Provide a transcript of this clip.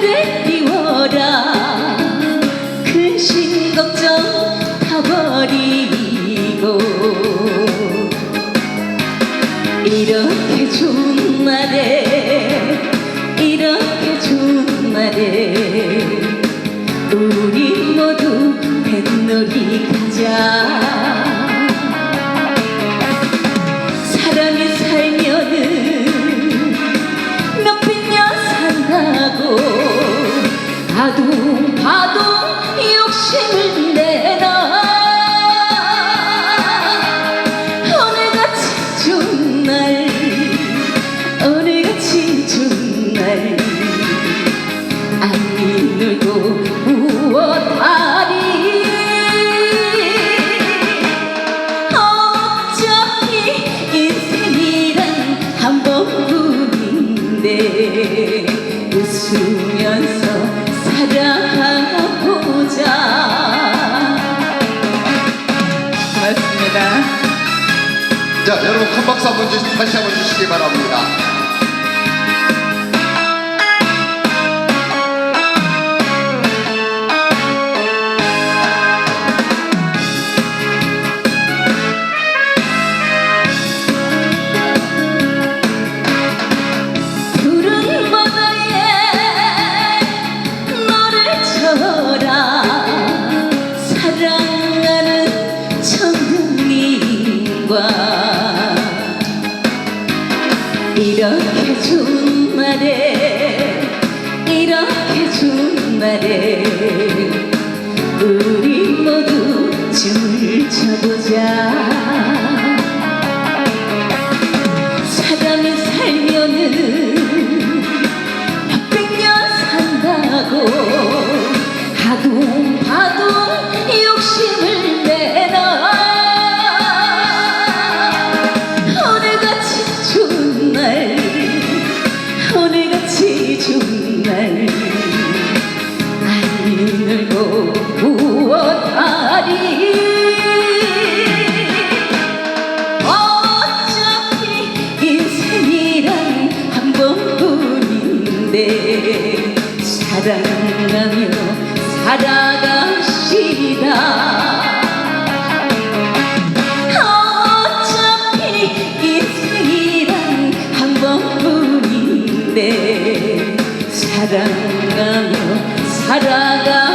그대 비워라. 근심 걱정 버리고. 이렇게 좋은 날에 이렇게 좋은 날에 우리 모두 뱃놀이 가자. 바둥 욕심을 내나. 오늘같이 좋은 날 오늘같이 좋은 날. 안이 놀고 무엇하리 어차피 인생이란 한 번뿐인데 웃으면서 살아가보자 고맙습니다 자, 여러분 큰 박수 한번 주, 다시 한번 주시기 바랍니다. 과 이렇게 날에 이렇게 날에 우리 모두 춤을 춰보자 번뿐인데 사랑하며 살아갑시다. 어차피 인생이란 한 번뿐인데 사랑하며 살아가